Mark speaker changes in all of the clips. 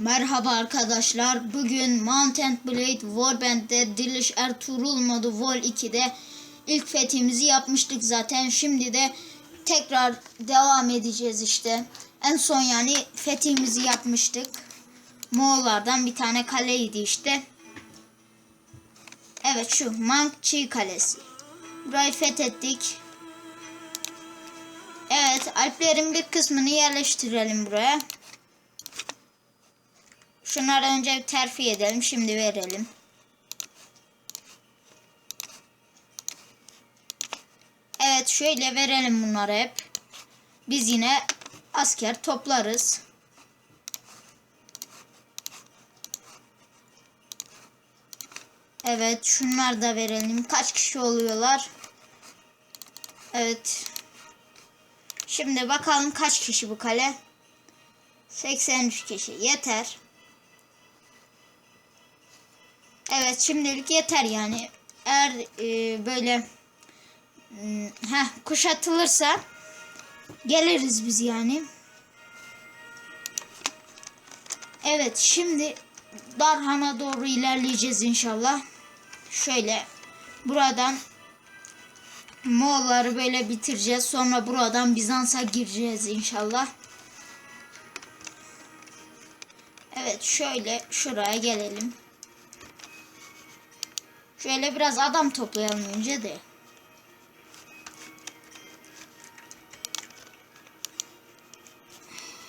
Speaker 1: Merhaba arkadaşlar. Bugün Mountain Blade Warband'de Dilish Ertuğrul modu Vol 2'de ilk fethimizi yapmıştık zaten. Şimdi de tekrar devam edeceğiz işte. En son yani fethimizi yapmıştık. Moğollardan bir tane kaleydi işte. Evet şu Mangchi Kalesi. Burayı fethettik. Evet Alplerin bir kısmını yerleştirelim buraya. Şunları önce terfi edelim. Şimdi verelim. Evet şöyle verelim bunları hep. Biz yine asker toplarız. Evet şunlar da verelim. Kaç kişi oluyorlar? Evet. Şimdi bakalım kaç kişi bu kale? 83 kişi. Yeter. Evet şimdilik yeter yani. Eğer e, böyle hmm, heh, kuşatılırsa geliriz biz yani. Evet şimdi Darhan'a doğru ilerleyeceğiz inşallah. Şöyle buradan Moğolları böyle bitireceğiz. Sonra buradan Bizans'a gireceğiz inşallah. Evet şöyle şuraya gelelim. Şöyle biraz adam toplayalım önce de.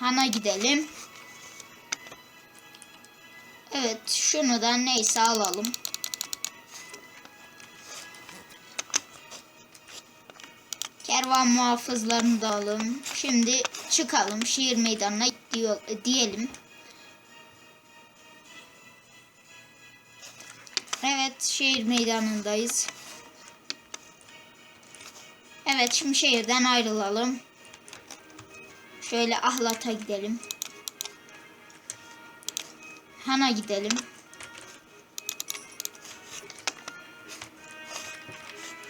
Speaker 1: Han'a gidelim. Evet şunu da neyse alalım. Kervan muhafızlarını da alalım. Şimdi çıkalım şehir meydanına diyelim. Evet şehir meydanındayız. Evet şimdi şehirden ayrılalım. Şöyle Ahlat'a gidelim. Han'a gidelim.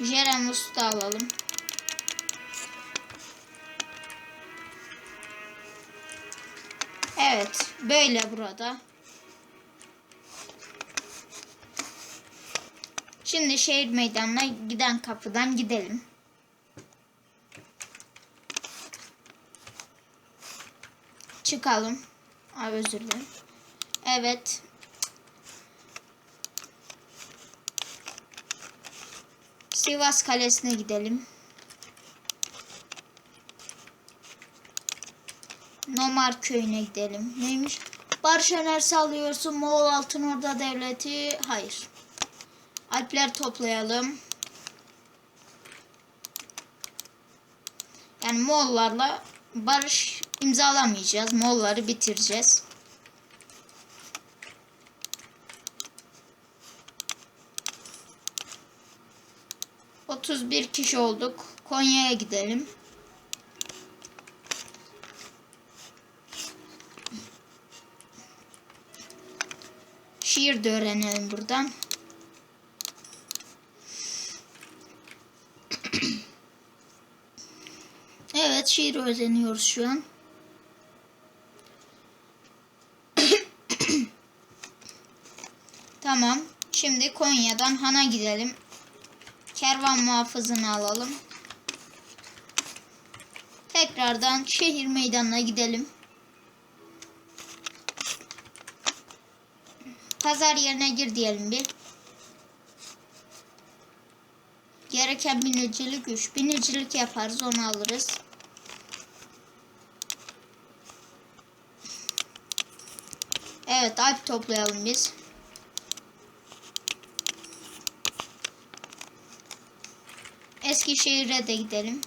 Speaker 1: Jeremus'u da alalım. Evet böyle burada. Şimdi şehir meydanına giden kapıdan gidelim. Çıkalım. Abi özür dilerim. Evet. Sivas Kalesi'ne gidelim. Nomar köyüne gidelim. Neymiş? Barış önerisi alıyorsun. Moğol Altın Orda Devleti. Hayır. Alpler toplayalım. Yani Moğollarla barış imzalamayacağız. Moğolları bitireceğiz. Otuz bir kişi olduk. Konya'ya gidelim. Şiir de öğrenelim buradan. Evet şiir öğreniyoruz şu an. tamam. Şimdi Konya'dan Han'a gidelim. Kervan muhafızını alalım. Tekrardan şehir meydanına gidelim. Pazar yerine gir diyelim bir. Gereken binicilik 3. Binicilik yaparız onu alırız. Evet alp toplayalım biz. Eskişehir'e de gidelim.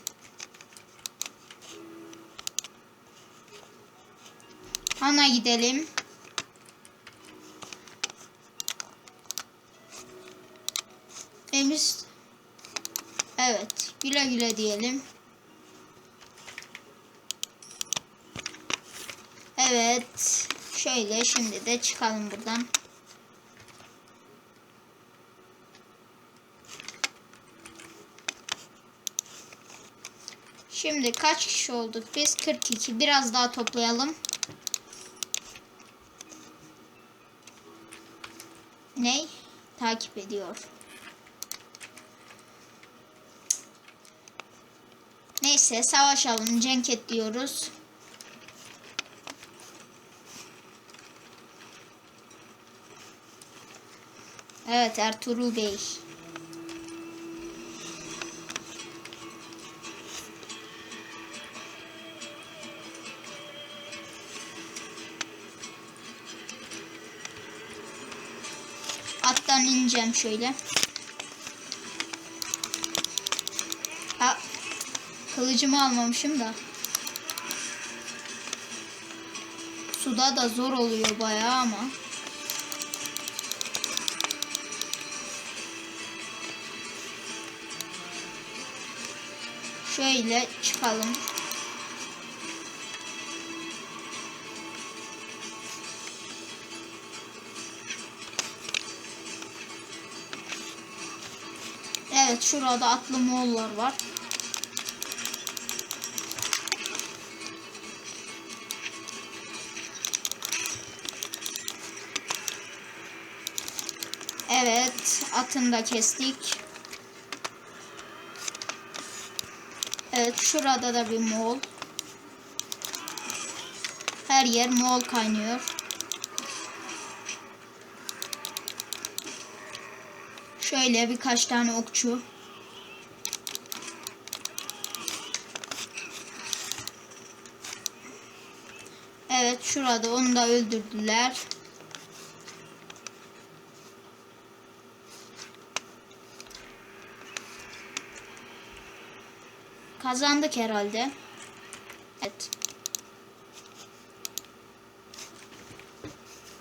Speaker 1: Han'a gidelim. Temiz. Evet. Güle güle diyelim. Evet. Şöyle şimdi de çıkalım buradan. Şimdi kaç kişi olduk? Biz 42. Biraz daha toplayalım. Ney? Takip ediyor. Neyse savaşalım. Cenk et diyoruz. Evet Ertuğrul Bey. Attan ineceğim şöyle. Ha, kılıcımı almamışım da. Suda da zor oluyor bayağı ama. Şöyle çıkalım. Evet şurada atlı Moğollar var. Evet atını da kestik. Evet şurada da bir Moğol. Her yer Moğol kaynıyor. Şöyle birkaç tane okçu. Evet şurada onu da öldürdüler. Kazandık herhalde. Evet.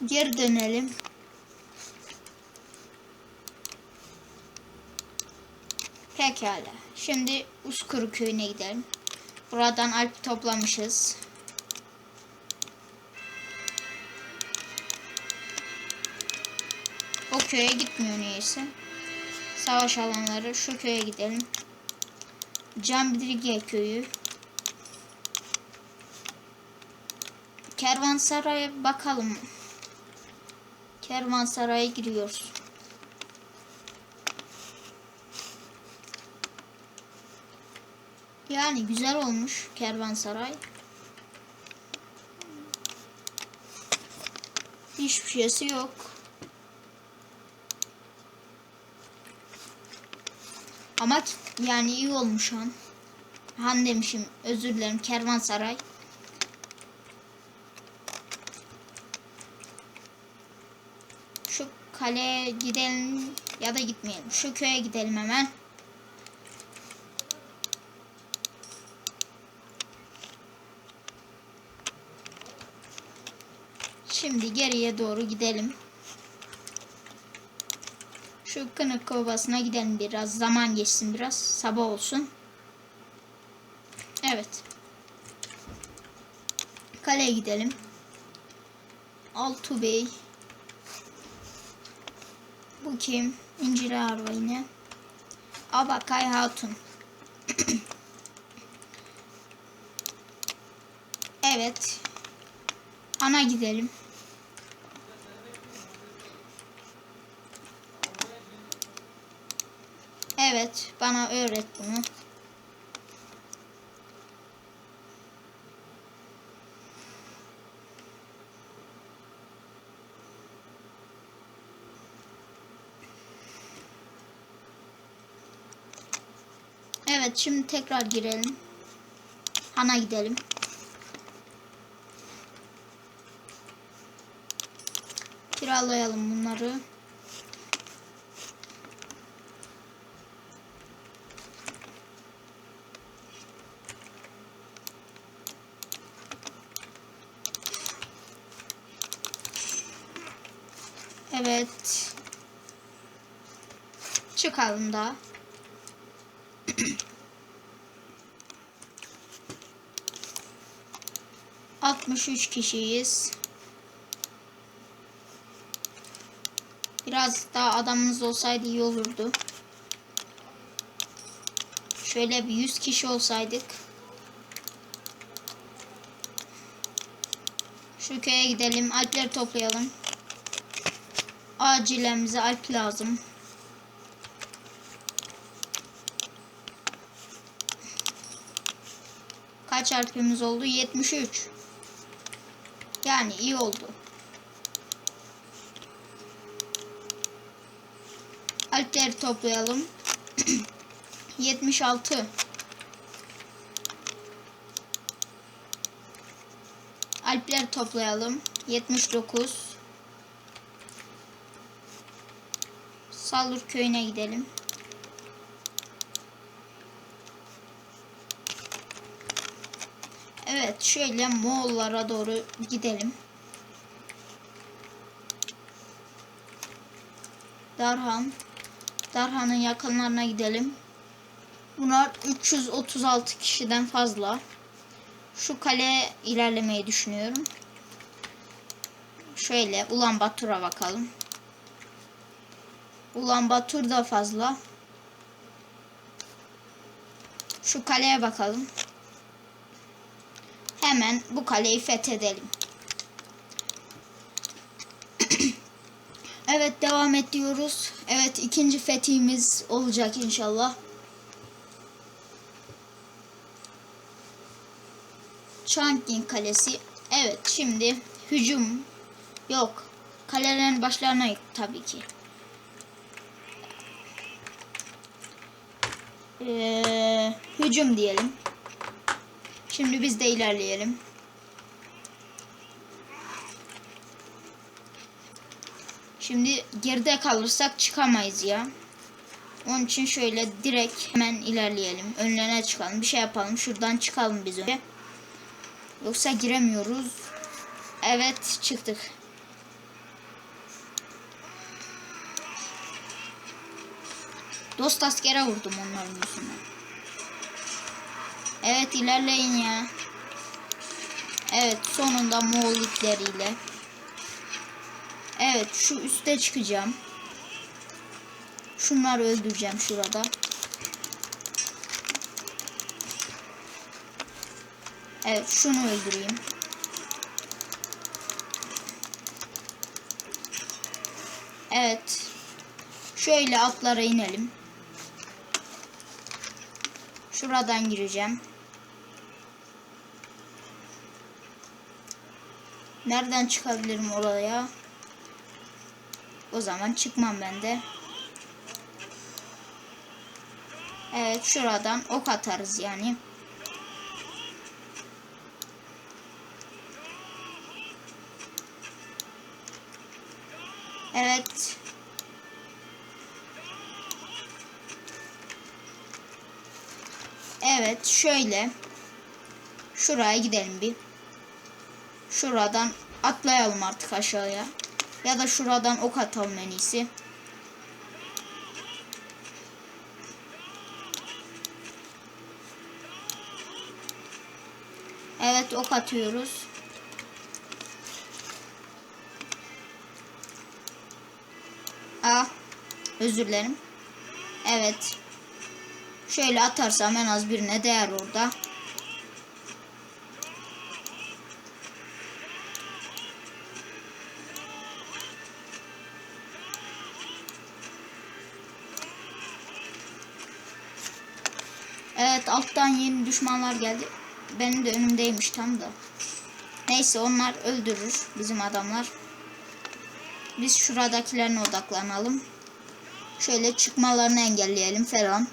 Speaker 1: Geri dönelim. Pekala. Şimdi Uskuru köyüne gidelim. Buradan alp toplamışız. O köye gitmiyor neyse. Savaş alanları şu köye gidelim. Cambilge köyü. Kervansaray'a bakalım. Kervansaray'a giriyoruz. Yani güzel olmuş kervansaray. Hiçbir şeysi yok. Ama yani iyi olmuş han. Han demişim özür dilerim kervansaray. Şu kaleye gidelim ya da gitmeyelim. Şu köye gidelim hemen. Şimdi geriye doğru gidelim. Şu Kınık Kovası'na gidelim biraz. Zaman geçsin biraz. Sabah olsun. Evet. Kaleye gidelim. Altu Bey. Bu kim? İncir Arva yine. Abakay Hatun. evet. Ana gidelim. Evet, bana öğret bunu. Evet, şimdi tekrar girelim. Hana gidelim. Kiralayalım bunları. Evet. Çıkalım da. Altmış üç kişiyiz. Biraz daha adamımız olsaydı iyi olurdu. Şöyle bir 100 kişi olsaydık. Şu köye gidelim. Alpleri toplayalım. Acilen bize alp lazım. Kaç alpimiz oldu? 73. Yani iyi oldu. Alpleri toplayalım. 76. Alpleri toplayalım. 79. Sallur köyüne gidelim. Evet şöyle Moğollara doğru gidelim. Darhan. Darhan'ın yakınlarına gidelim. Bunlar 336 kişiden fazla. Şu kaleye ilerlemeyi düşünüyorum. Şöyle Ulan Batur'a bakalım. Ulan Batur da fazla. Şu kaleye bakalım. Hemen bu kaleyi fethedelim. evet devam ediyoruz. Evet ikinci fethimiz olacak inşallah. Changqing Kalesi. Evet şimdi hücum yok. Kalelerin başlarına tabii ki. Ee, hücum diyelim. Şimdi biz de ilerleyelim. Şimdi geride kalırsak çıkamayız ya. Onun için şöyle direkt hemen ilerleyelim. Önlerine çıkalım. Bir şey yapalım. Şuradan çıkalım biz önce. Yoksa giremiyoruz. Evet çıktık. Dost askere vurdum onların yüzünden. Evet ilerleyin ya. Evet sonunda Moğol ipleriyle. Evet şu üste çıkacağım. Şunları öldüreceğim şurada. Evet şunu öldüreyim. Evet. Şöyle atlara inelim. Şuradan gireceğim. Nereden çıkabilirim oraya? O zaman çıkmam ben de. Evet şuradan ok atarız yani. Evet. Evet şöyle. Şuraya gidelim bir. Şuradan atlayalım artık aşağıya. Ya da şuradan ok atalım en iyisi. Evet ok atıyoruz. Ah özür dilerim. Evet. Şöyle atarsam en az birine değer orada. Evet alttan yeni düşmanlar geldi. Benim de önümdeymiş tam da. Neyse onlar öldürür bizim adamlar. Biz şuradakilerine odaklanalım. Şöyle çıkmalarını engelleyelim falan.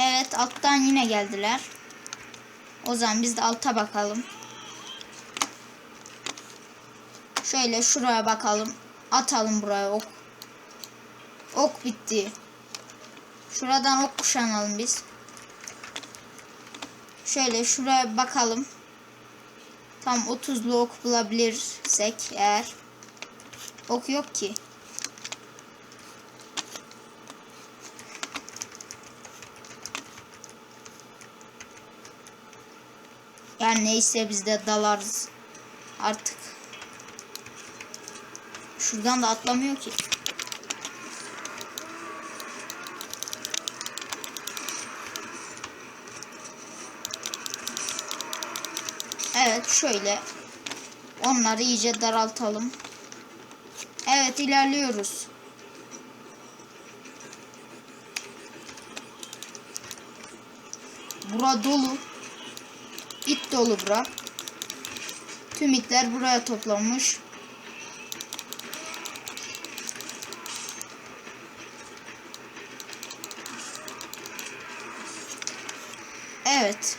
Speaker 1: Evet alttan yine geldiler. O zaman biz de alta bakalım. Şöyle şuraya bakalım. Atalım buraya ok. Ok bitti. Şuradan ok kuşanalım biz. Şöyle şuraya bakalım. Tam 30'lu ok bulabilirsek eğer. Ok yok ki. Yani neyse biz de dalarız artık. Şuradan da atlamıyor ki. Evet şöyle onları iyice daraltalım. Evet ilerliyoruz. Bura dolu. Dolu bura. Tüm itler buraya toplanmış. Evet.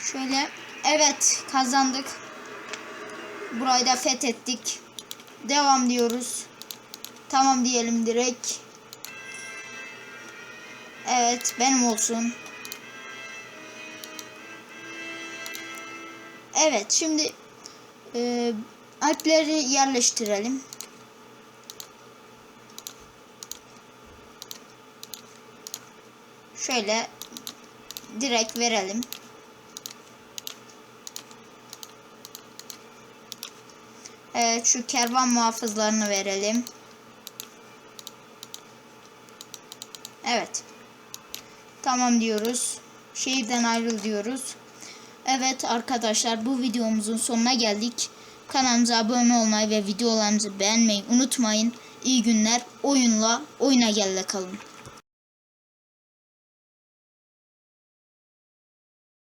Speaker 1: Şöyle evet kazandık. Burayı da fethettik. Devam diyoruz. Tamam diyelim direkt. Evet benim olsun. Evet şimdi e, alpleri yerleştirelim. Şöyle direkt verelim. Evet şu kervan muhafızlarını verelim. Evet. Tamam diyoruz. Şehirden ayrıl diyoruz. Evet arkadaşlar bu videomuzun sonuna geldik. Kanalımıza abone olmayı ve videolarımızı beğenmeyi unutmayın. İyi günler. Oyunla oyuna gelle kalın.